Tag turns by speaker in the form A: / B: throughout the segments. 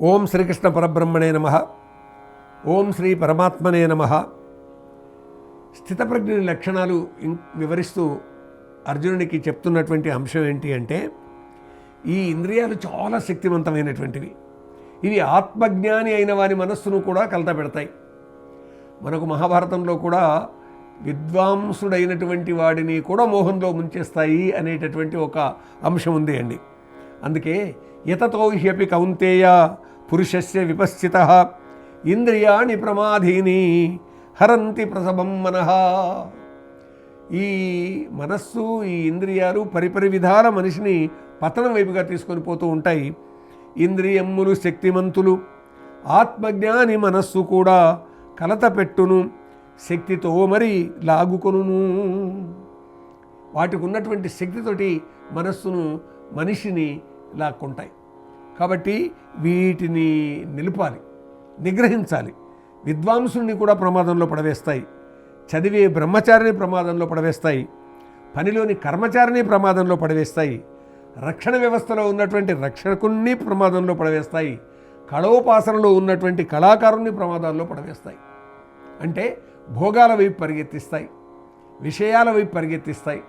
A: ఓం శ్రీకృష్ణ పరబ్రహ్మణే నమ. ఓం శ్రీ పరమాత్మనే నమ. స్థితప్రజ్ఞుని లక్షణాలు వివరిస్తూ అర్జునుడికి చెప్తున్నటువంటి అంశం ఏంటి అంటే ఈ ఇంద్రియాలు చాలా శక్తివంతమైనటువంటివి. ఇవి ఆత్మజ్ఞాని అయిన వారి మనస్సును కూడా కలత పెడతాయి. మనకు మహాభారతంలో కూడా విద్వాంసుడైనటువంటి వాడిని కూడా మోహంలో ముంచేస్తాయి అనేటటువంటి ఒక అంశం ఉంది అండి. అందుకే యతతో హ్యపి కౌంతేయ పురుషస్య విపశ్చిత. ఇంద్రియాణి ప్రమాధీని హరంతి ప్రసభం మనహ ఈ మనస్సు ఈ ఇంద్రియాలు పరిపరి విధాల మనిషిని పతనం వైపుగా తీసుకొని పోతూ ఉంటాయి. ఇంద్రియమ్ములు శక్తిమంతులు ఆత్మజ్ఞాని మనస్సు కూడా కలత పెట్టును శక్తితో మరి లాగుకొను వాటికి ఉన్నటువంటి శక్తితోటి మనస్సును మనిషిని లాక్కుంటాయి. కాబట్టి వీటిని నిలపాలి నిగ్రహించాలి. విద్వాంసుని కూడా ప్రమాదంలో పడవేస్తాయి. చదివే బ్రహ్మచారిని ప్రమాదంలో పడవేస్తాయి. పనిలోని కర్మచారిని ప్రమాదంలో పడవేస్తాయి. రక్షణ వ్యవస్థలో ఉన్నటువంటి రక్షకుణ్ణి ప్రమాదంలో పడవేస్తాయి. కళోపాసనలో ఉన్నటువంటి కళాకారుణ్ణి ప్రమాదాల్లో పడవేస్తాయి. అంటే భోగాల వైపు పరిగెత్తిస్తాయి విషయాల వైపు పరిగెత్తిస్తాయి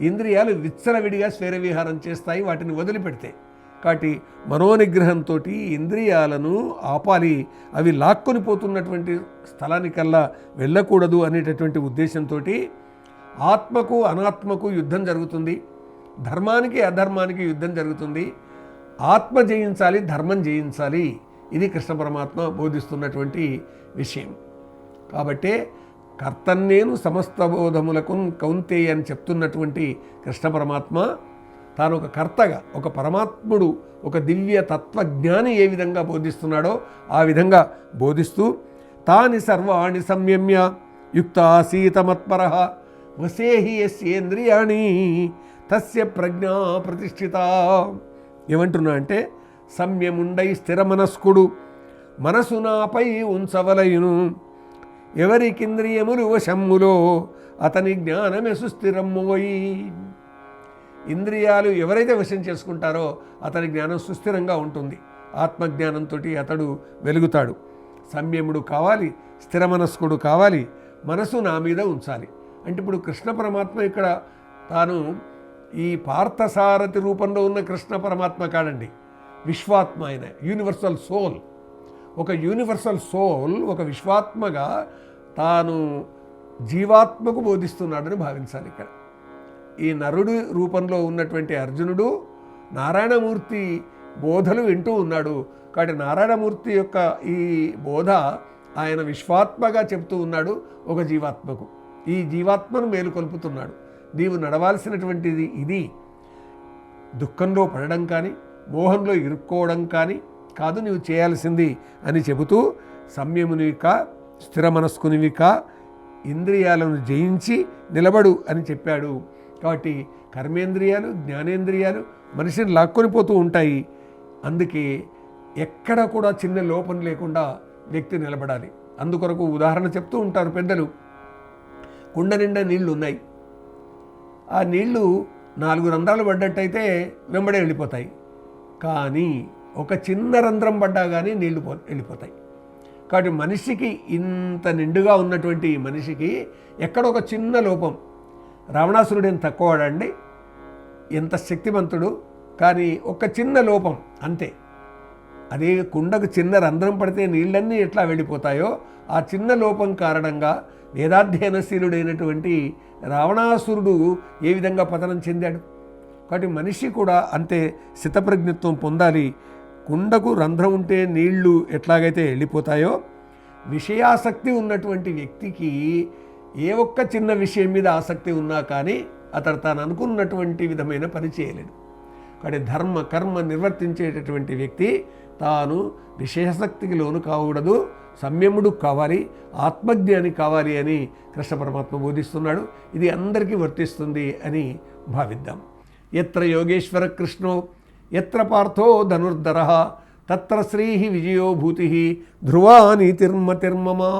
A: ఇంద్రియాలు విచ్చలవిడిగా స్వేరవిహారం చేస్తాయి వాటిని వదిలిపెడితే. కాబట్టి మనోనిగ్రహంతో ఇంద్రియాలను ఆపాలి. అవి లాక్కొని పోతున్నటువంటి స్థలానికల్లా వెళ్ళకూడదు అనేటటువంటి ఉద్దేశంతో ఆత్మకు అనాత్మకు యుద్ధం జరుగుతుంది. ధర్మానికి అధర్మానికి యుద్ధం జరుగుతుంది. ఆత్మ జయించాలి ధర్మం జయించాలి. ఇది కృష్ణ పరమాత్మ బోధిస్తున్నటువంటి విషయం. కాబట్టే కర్తన్నేను సమస్త బోధములకు కౌంతేయ అని చెప్తున్నటువంటి కృష్ణ పరమాత్మ తాను ఒక కర్తగా ఒక పరమాత్ముడు ఒక దివ్య తత్వజ్ఞాని ఏ విధంగా బోధిస్తున్నాడో ఆ విధంగా బోధిస్తూ తాని సర్వాణి సంయమ్య యుక్తాసీతమత్పర వసేహి యస్యేంద్రియాణి తస్య ప్రజ్ఞా ప్రతిష్ఠిత. ఏమంటున్నా అంటే సంయముండై స్థిరమనస్కుడు మనసు నాపై ఉంచవలయును. ఎవరికింద్రియములు వశమ్ములో అతని జ్ఞానమే సుస్థిరమ్మోయి ఇంద్రియాలు ఎవరైతే వశం చేసుకుంటారో అతని జ్ఞానం సుస్థిరంగా ఉంటుంది. ఆత్మజ్ఞానంతో అతడు వెలుగుతాడు. సంయముడు కావాలి స్థిరమనస్కుడు కావాలి మనసు నా మీద ఉంచాలి. అంటే ఇప్పుడు కృష్ణ పరమాత్మ ఇక్కడ తాను ఈ పార్థసారథి రూపంలో ఉన్న కృష్ణ పరమాత్మ కాడండి. విశ్వాత్మ ఆయన యూనివర్సల్ సోల్ ఒక యూనివర్సల్ సోల్ ఒక విశ్వాత్మగా తాను జీవాత్మకు బోధిస్తున్నాడని భావించాలి ఇక్కడ. ఈ నరుడి రూపంలో ఉన్నటువంటి అర్జునుడు నారాయణమూర్తి బోధలు వింటూ ఉన్నాడు. కాబట్టి నారాయణమూర్తి యొక్క ఈ బోధ ఆయన విశ్వాత్మగా చెప్తూ ఉన్నాడు ఒక జీవాత్మకు. ఈ జీవాత్మను మేలుకొల్పుతున్నాడు నీవు నడవాల్సినటువంటిది ఇది. దుఃఖంలో పడడం కానీ మోహంలో ఇరుక్కోవడం కానీ కాదు నీవు చేయాల్సింది అని చెబుతూ సంయమునివిక స్థిర మనస్కునివిక ఇంద్రియాలను జయించి నిలబడు అని చెప్పాడు. కాబట్టి కర్మేంద్రియాలు జ్ఞానేంద్రియాలు మనిషిని లాక్కొని పోతూ ఉంటాయి. అందుకే ఎక్కడ కూడా చిన్న లోపం లేకుండా వ్యక్తి నిలబడాలి. అందుకొరకు ఉదాహరణ చెప్తూ ఉంటారు పెద్దలు. కుండ నిండా నీళ్ళు ఉన్నాయి ఆ నీళ్ళు నాలుగు రంధ్రాలు పడ్డట్టయితే వెంబడే వెళ్ళిపోతాయి కానీ ఒక చిన్న రంధ్రం పడ్డా కానీ నీళ్ళు పో వెళ్ళిపోతాయి కాబట్టి మనిషికి ఇంత నిండుగా ఉన్నటువంటి మనిషికి ఎక్కడ ఒక చిన్న లోపం రావణాసురుడు ఏం తక్కువవాడండి. ఎంత శక్తివంతుడు కానీ ఒక చిన్న లోపం అంతే. అదే కుండకు చిన్న రంధ్రం పడితే నీళ్ళన్నీ ఎట్లా వెళ్ళిపోతాయో ఆ చిన్న లోపం కారణంగా వేదాధ్యయనశీలుడైనటువంటి రావణాసురుడు ఏ విధంగా పతనం చెందాడు? కాబట్టి మనిషి కూడా అంతే స్థితప్రజ్ఞత్వం పొందాలి. కుండకు రంధ్రం ఉంటే నీళ్ళు ఎట్లాగైతే వెళ్ళిపోతాయో విషయాసక్తి ఉన్నటువంటి వ్యక్తికి ఏ ఒక్క చిన్న విషయం మీద ఆసక్తి ఉన్నా కానీ అతడు తాను అనుకున్నటువంటి విధమైన పని చేయలేడు కాబట్టి ధర్మ కర్మ నిర్వర్తించేటటువంటి వ్యక్తి తాను విశేషశక్తికి లోను కాకూడదు సంయముడు కావాలి ఆత్మజ్ఞాని కావాలి అని కృష్ణ పరమాత్మ బోధిస్తున్నాడు. ఇది అందరికీ వర్తిస్తుంది అని భావిద్దాం. ఎత్ర యోగేశ్వర కృష్ణో ఎత్ర పార్థో ధనుర్ధర తత్ర శ్రీ విజయోభూతి ధ్రువా నీతిర్మతిర్మమా